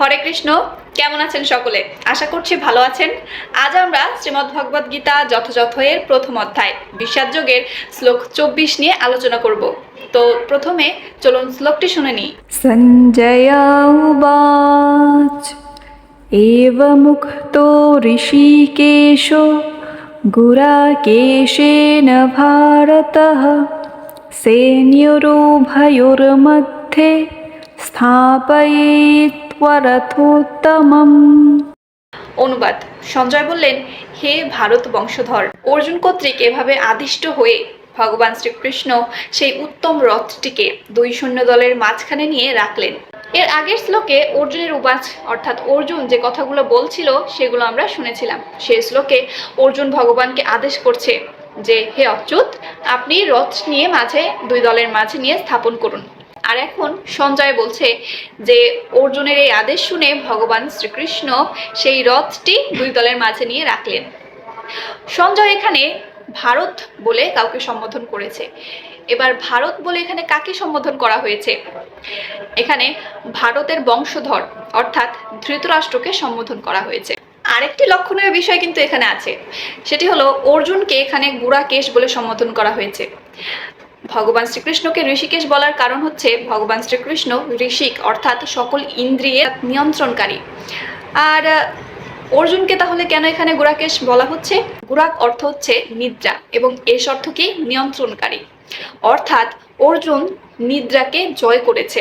হরে কৃষ্ণ, কেমন আছেন সকলে? আশা করছি ভালো আছেন। আজ আমরা শ্রীমদ্ ভগবদ গীতা যথাযথ এর প্রথম অধ্যায় বিশ্বাসযোগের শ্লোক চব্বিশ নিয়ে আলোচনা করব। তো প্রথমে চলুন শ্লোকটি শুনে নিই। সঞ্জয়াচ এবমুক্ত ঋষিকেশ, গুরাকেশেন ভারত, সেনিয়োরোভয়োর্মধ্যে স্থাপয়েত অনুবাদ। সঞ্জয় বললেন, হে ভারত বংশধর, অর্জুন কর্তৃক এভাবে আদিষ্ট হয়ে ভগবান শ্রীকৃষ্ণ সেই উত্তম রথটিকে দুই সৈন্য দলের মাঝখানে নিয়ে রাখলেন। এর আগের শ্লোকে অর্জুনের উপাস, অর্থাৎ অর্জুন যে কথাগুলো বলছিল, সেগুলো আমরা শুনেছিলাম। সে শ্লোকে অর্জুন ভগবানকে আদেশ করছে যে, হে অচ্যুত, আপনি রথ নিয়ে মাঝে, দুই দলের মাঝে নিয়ে স্থাপন করুন। আর এখন সঞ্জয় বলছে যে অর্জুনের এই আদেশ শুনে ভগবান শ্রীকৃষ্ণ সেই রথটি দুই দলের মাঝে নিয়ে রাখলেন। সঞ্জয় এখানে ভারত বলে কাউকে সম্বোধন করেছে। এবার ভারত বলে এখানে কাকে সম্বোধন করা হয়েছে? এখানে ভারতের বংশধর অর্থাৎ ধৃতরাষ্ট্রকে সম্বোধন করা হয়েছে। আরেকটি লক্ষণীয় বিষয় কিন্তু এখানে আছে। সেটি হলো অর্জুনকে এখানে গুড়া কেশ বলে সম্বোধন করা হয়েছে। ভগবান শ্রীকৃষ্ণকে ঋষিকেশ বলার কারণ হচ্ছে ভগবান শ্রীকৃষ্ণ ঋষিক, অর্থাৎ সকল ইন্দ্রিয়ের নিয়ন্ত্রণকারী। আর অর্জুনকে তাহলে কেন এখানে গুড়াকেশ বলা হচ্ছে? গুড়াক অর্থ হচ্ছে নিদ্রা এবং এস অর্থ কি? নিয়ন্ত্রণকারী। অর্থাৎ অর্জুন নিদ্রাকে জয় করেছে।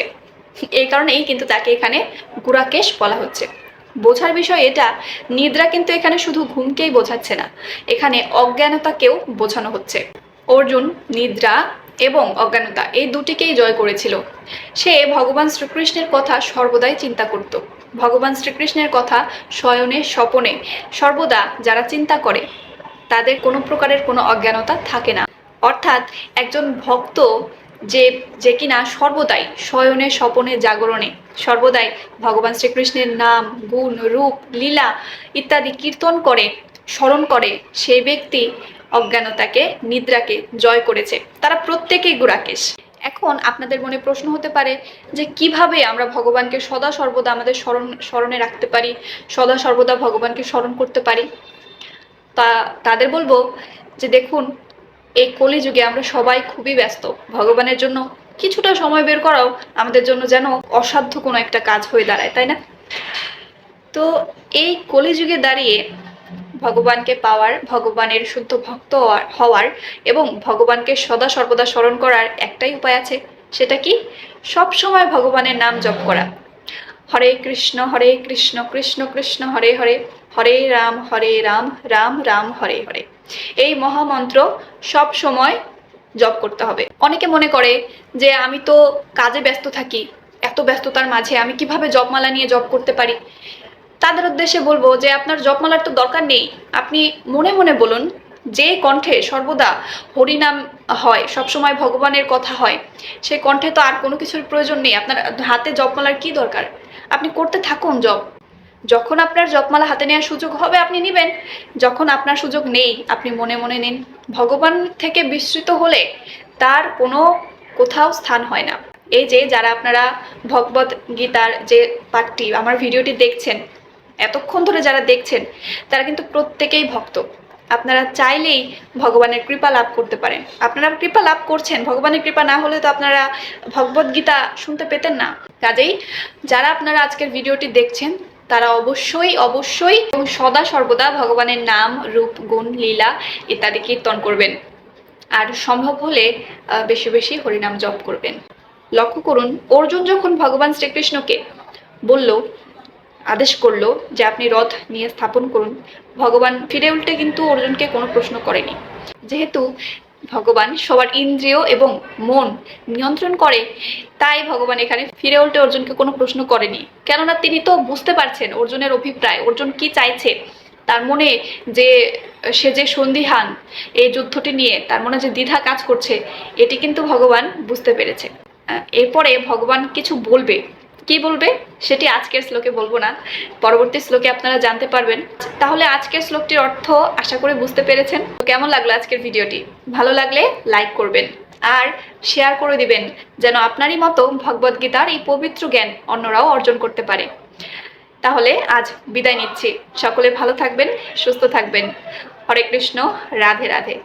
এই কারণেই কিন্তু তাকে এখানে গুড়াকেশ বলা হচ্ছে। বোঝার বিষয় এটা, নিদ্রা কিন্তু এখানে শুধু ঘুমকেই বোঝাচ্ছে না, এখানে অজ্ঞানতাকেও বোঝানো হচ্ছে। অর্জুন নিদ্রা এবং অজ্ঞানতা এই দুটিকেই জয় করেছিল। সে ভগবান শ্রীকৃষ্ণের কথা সর্বদাই চিন্তা করত। ভগবান শ্রীকৃষ্ণের কথা শয়নে স্বপনে, সর্বদা যারা চিন্তা করে, তাদের কোনো প্রকারের কোনো অজ্ঞানতা থাকে না। অর্থাৎ একজন ভক্ত যে যে কিনা সর্বদাই শয়নে স্বপনে, জাগরণে, সর্বদাই ভগবান শ্রীকৃষ্ণের নাম, গুণ, রূপ, লীলা ইত্যাদি কীর্তন করে, স্মরণ করে সেই ব্যক্তি অজ্ঞানতাকে, নিদ্রাকে জয় করেছে। তারা প্রত্যেকেই গুরাকেশ। এখন আপনাদের মনে প্রশ্ন হতে পারে যে কীভাবে আমরা ভগবানকে সদা সর্বদা আমাদের স্মরণ, স্মরণে রাখতে পারি, সদা সর্বদা ভগবানকে স্মরণ করতে পারি? তা, তাদের বলব যে দেখুন, এই কলিযুগে আমরা সবাই খুবই ব্যস্ত। ভগবানের জন্য কিছুটা সময় বের করাও আমাদের জন্য যেন অসাধ্য কোনো একটা কাজ হয়ে দাঁড়ায়, তাই না? তো এই কলিযুগে দাঁড়িয়ে ভগবানকে পাওয়ার, ভগবানের শুদ্ধ ভক্ত হওয়ার- এবং ভগবানকে সদা সর্বদা স্মরণ করার একটাই উপায় আছে, সেটা কি? সব সময় ভগবানের নাম জপ করা। হরে কৃষ্ণ হরে কৃষ্ণ কৃষ্ণ কৃষ্ণ, হরে হরে হরে রাম হরে রাম রাম রাম, হরে হরে। এই মহামন্ত্র সব সময় জপ করতে হবে। অনেকে মনে করে যে আমি তো কাজে ব্যস্ত থাকি, এত ব্যস্ততার মাঝে আমি কীভাবে জপমালা নিয়ে জপ করতে পারি? তাদের উদ্দেশ্যে বলব যে আপনার জপমালার তো দরকার নেই। আপনি মনে মনে বলুন, যে কণ্ঠে সর্বদা হরিনাম হয়, সবসময় ভগবানের কথা হয় সেই কণ্ঠে তো আর কোনো কিছুর প্রয়োজন নেই। আপনার হাতে জপমালার কি দরকার? আপনি করতে থাকুন জপ। যখন আপনার জপমালা হাতে নেওয়ার সুযোগ হবে, আপনি নেবেন। যখন আপনার সুযোগ নেই, আপনি মনে মনে নিন। ভগবান থেকে বিস্মৃত হলে তার কোনো কোথাও স্থান হয় না। এই যে যারা আপনারা ভগবত গীতার যে পাঠটি, আমার ভিডিওটি দেখছেন এতক্ষণ ধরে যারা দেখছেন, তারা কিন্তু প্রত্যেকেই ভক্ত। আপনারা চাইলেই ভগবানের কৃপা লাভ করতে পারেন। আপনারা কৃপা লাভ করছেন, ভগবানের কৃপা না হলে তো আপনারা ভগবত গীতা শুনতে পেতেন না। কাজেই যারা আপনারা আজকের ভিডিওটি দেখছেন, তারা অবশ্যই অবশ্যই এবং সদা সর্বদা ভগবানের নাম, রূপ, গুণ, লীলা ইত্যাদি কীর্তন করবেন। আর সম্ভব হলে বেশি বেশি হরিনাম জপ করবেন। লক্ষ্য করুন, অর্জুন যখন ভগবান শ্রীকৃষ্ণকে বলল আদেশ করল যে আপনি রথ নিয়ে স্থাপন করুন। ভগবান ফিরে উল্টে কিন্তু অর্জুনকে কোনো প্রশ্ন করেনি। যেহেতু ভগবান সবার ইন্দ্রিয় এবং মন নিয়ন্ত্রণ করে, তাই ভগবান এখানে ফিরে উল্টে অর্জুনকে কোনো প্রশ্ন করেনি। কেননা তিনি তো বুঝতে পারছেন অর্জুনের অভিপ্রায়, অর্জুন কি চাইছে। তার মনে যে সে যে সন্দিহান এই যুদ্ধটি নিয়ে, তার মনে যে দ্বিধা কাজ করছে, এটি কিন্তু ভগবান বুঝতে পেরেছে। এরপরে ভগবান কিছু বলবে। কি বলবে? সেটি আজকের শ্লোকে বলব না। পরবর্তী শ্লোকে আপনারা জানতে পারবেন। তাহলে আজকের শ্লোকটির অর্থ আশা করে বুঝতে পেরেছেন। কেমন লাগল আজকের ভিডিওটি? ভালো লাগলে লাইক করবেন আর শেয়ার করে দিবেন, যেন আপনারই মতো ভগবদ্গীতার এই পবিত্র জ্ঞান অন্যরাও অর্জন করতে পারে। তাহলে আজ বিদায় নিচ্ছি। সকলে ভালো থাকবেন, সুস্থ থাকবেন। হরে কৃষ্ণ, রাধে রাধে।